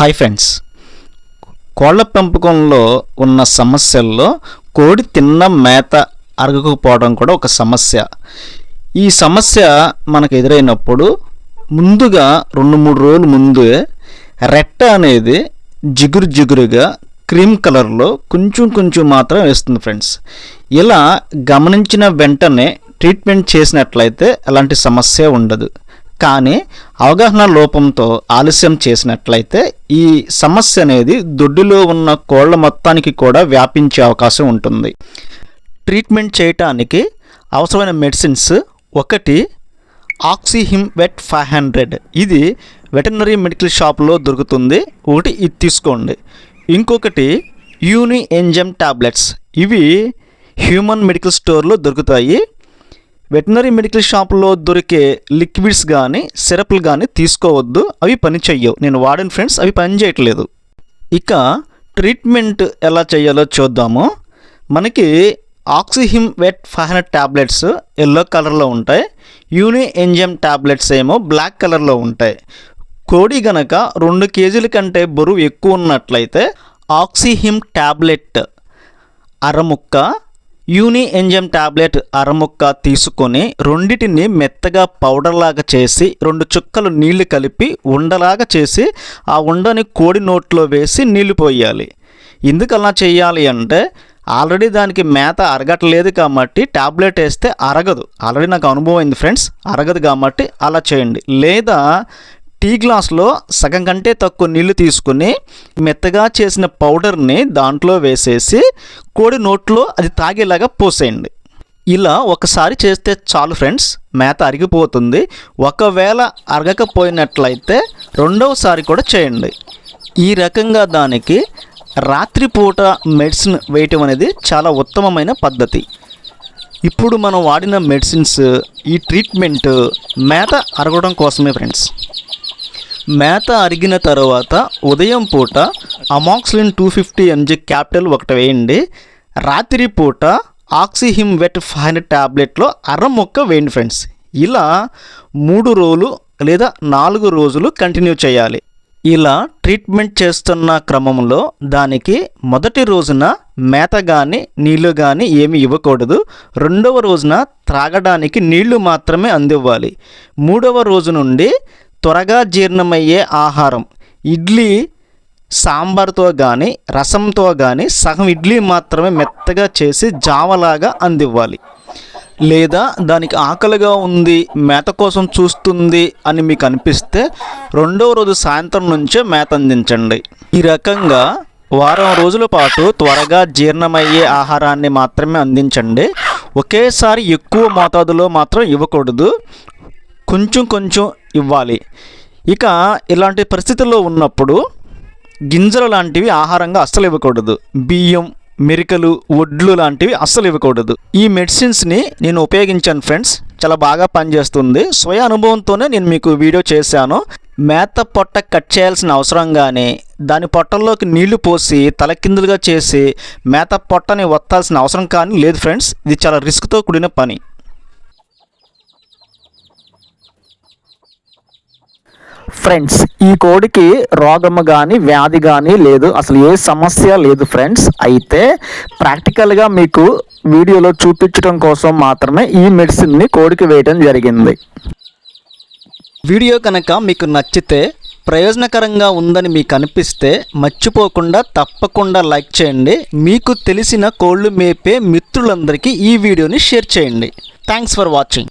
Hi friends కోళ్ళ పెంపకంలో ఉన్న సమస్యల్లో కోడి తిన్న మేత అరగకపోవడం కూడా ఒక సమస్య. ఈ సమస్య మనకు ఎదురైనప్పుడు ముందుగా రెండు మూడు రోజుల ముందే రెట్ట అనేది జిగురు జిగురుగా క్రీమ్ కలర్లో కొంచెం కొంచెం మాత్రం వేస్తుంది ఫ్రెండ్స్ ఇలా గమనించిన వెంటనే ట్రీట్మెంట్ చేసినట్లయితే ఎలాంటి సమస్య ఉండదు. కానీ అవగాహన లోపంతో ఆలస్యం చేసినట్లయితే ఈ సమస్య అనేది దొడ్డులో ఉన్న కోళ్ళ మొత్తానికి కూడా వ్యాపించే అవకాశం ఉంటుంది. ట్రీట్మెంట్ చేయటానికి అవసరమైన మెడిసిన్స్ ఒకటి ఆక్సిహిమ్ వెట్ ఫైవ్ హండ్రెడ్. ఇది వెటర్నరీ మెడికల్ షాప్లో దొరుకుతుంది. ఒకటి ఇది తీసుకోండి. ఇంకొకటి యూని ఎంజమ్ టాబ్లెట్స్. ఇవి హ్యూమన్ మెడికల్ స్టోర్లో దొరుకుతాయి. వెటనరీ మెడికల్ షాప్లో దొరికే లిక్విడ్స్ కానీ సిరప్లు కానీ తీసుకోవద్దు. అవి పని చెయ్యవు. నేను వాడిన ఫ్రెండ్స్ అవి పని చేయట్లేదు. ఇక ట్రీట్మెంట్ ఎలా చేయాలో చూద్దాము. మనకి ఆక్సిహిమ్ vet five hundred tablets yellow కలర్లో ఉంటాయి. యూని ఎంజమ్ ట్యాబ్లెట్స్ ఏమో బ్లాక్ కలర్లో ఉంటాయి. కోడి గనక రెండు కేజీల కంటే బరువు ఎక్కువ ఉన్నట్లయితే ఆక్సిహిమ్ ట్యాబ్లెట్ అరముక్క యూని ఎంజమ్ టాబ్లెట్ అరముక్క తీసుకొని రెండిటిని మెత్తగా పౌడర్ లాగా చేసి రెండు చుక్కలు నీళ్ళు కలిపి ఉండలాగా చేసి ఆ ఉండని కోడి నోట్లో వేసి నీళ్ళు పోయాలి. ఎందుకు అలా చేయాలి అంటే ఆల్రెడీ దానికి మేత అరగట్లేదు కాబట్టి టాబ్లెట్ వేస్తే అరగదు. ఆల్రెడీ నాకు అనుభవం అయింది ఫ్రెండ్స్ అరగదు కాబట్టి అలా చేయండి. లేదా టీ గ్లాస్లో సగం కంటే తక్కువ నీళ్ళు తీసుకుని మెత్తగా చేసిన పౌడర్ని దాంట్లో వేసేసి కోడి నోట్లో అది తాగేలాగా పోసేయండి. ఇలా ఒకసారి చేస్తే చాలు ఫ్రెండ్స్ మేత అరిగిపోతుంది. ఒకవేళ అరగకపోయినట్లయితే రెండవసారి కూడా చేయండి. ఈ రకంగా దానికి రాత్రిపూట మెడిసిన్ వేయటం అనేది చాలా ఉత్తమమైన పద్ధతి. ఇప్పుడు మనం వాడిన మెడిసిన్స్ ఈ ట్రీట్మెంట్ మేత అరగడం కోసమే ఫ్రెండ్స్. మేత అరిగిన తర్వాత ఉదయం పూట amoxicillin two fifty MG capsule ఒకటి వేయండి. రాత్రి పూట ఆక్సిహిమ్ వెట్ ఫైవ్ హండ్రెడ్ ట్యాబ్లెట్లో అర మొక్క వేయండి ఫ్రెండ్స్. ఇలా మూడు రోజులు లేదా నాలుగు రోజులు కంటిన్యూ చేయాలి. ఇలా ట్రీట్మెంట్ చేస్తున్న క్రమంలో దానికి మొదటి రోజున మేత కానీ నీళ్ళు కానీ ఏమి ఇవ్వకూడదు. రెండవ రోజున త్రాగడానికి నీళ్ళు మాత్రమే అందివ్వాలి. మూడవ రోజు నుండి త్వరగా జీర్ణమయ్యే ఆహారం. ఇడ్లీ సాంబార్తో కానీ రసంతో కానీ సగం ఇడ్లీ మాత్రమే మెత్తగా చేసి జావలాగా అందివ్వాలి. లేదా దానికి ఆకలిగా ఉంది మేత కోసం చూస్తుంది అని మీకు అనిపిస్తే రెండవ రోజు సాయంత్రం నుంచే మేత అందించండి. ఈ రకంగా వారం రోజుల పాటు త్వరగా జీర్ణమయ్యే ఆహారాన్ని మాత్రమే అందించండి. ఒకేసారి ఎక్కువ మోతాదులో మాత్రం ఇవ్వకూడదు. కొంచెం కొంచెం ఇవ్వాలి. ఇక ఇలాంటి పరిస్థితుల్లో ఉన్నప్పుడు గింజలు లాంటివి ఆహారంగా అస్సలు ఇవ్వకూడదు. బియ్యం మెరికలు వడ్లు లాంటివి అస్సలు ఇవ్వకూడదు. ఈ మెడిసిన్స్ని నేను ఉపయోగించాను ఫ్రెండ్స్ చాలా బాగా పనిచేస్తుంది. స్వయ అనుభవంతోనే నేను మీకు వీడియో చేశాను. మేత పొట్ట కట్ చేయాల్సిన అవసరం కానీ దాని పొట్టల్లోకి నీళ్ళు పోసి తలకిందులుగా చేసి మేత పొట్టని వత్తాల్సిన అవసరం కానీ లేదు ఫ్రెండ్స్ ఇది చాలా రిస్క్తో కూడిన పని. ఫ్రెండ్స్ ఈ కోడికి రోగము కానీ వ్యాధి కానీ లేదు. అసలు ఏ సమస్య లేదు ఫ్రెండ్స్ అయితే ప్రాక్టికల్గా మీకు వీడియోలో చూపించడం కోసం మాత్రమే ఈ మెడిసిన్ని కోడికి వేయడం జరిగింది. వీడియో కనుక మీకు నచ్చితే ప్రయోజనకరంగా ఉందని మీకు అనిపిస్తే మర్చిపోకుండా తప్పకుండా లైక్ చేయండి. మీకు తెలిసిన కోళ్ళు మేపే మిత్రులందరికీ ఈ వీడియోని షేర్ చేయండి. Thanks for watching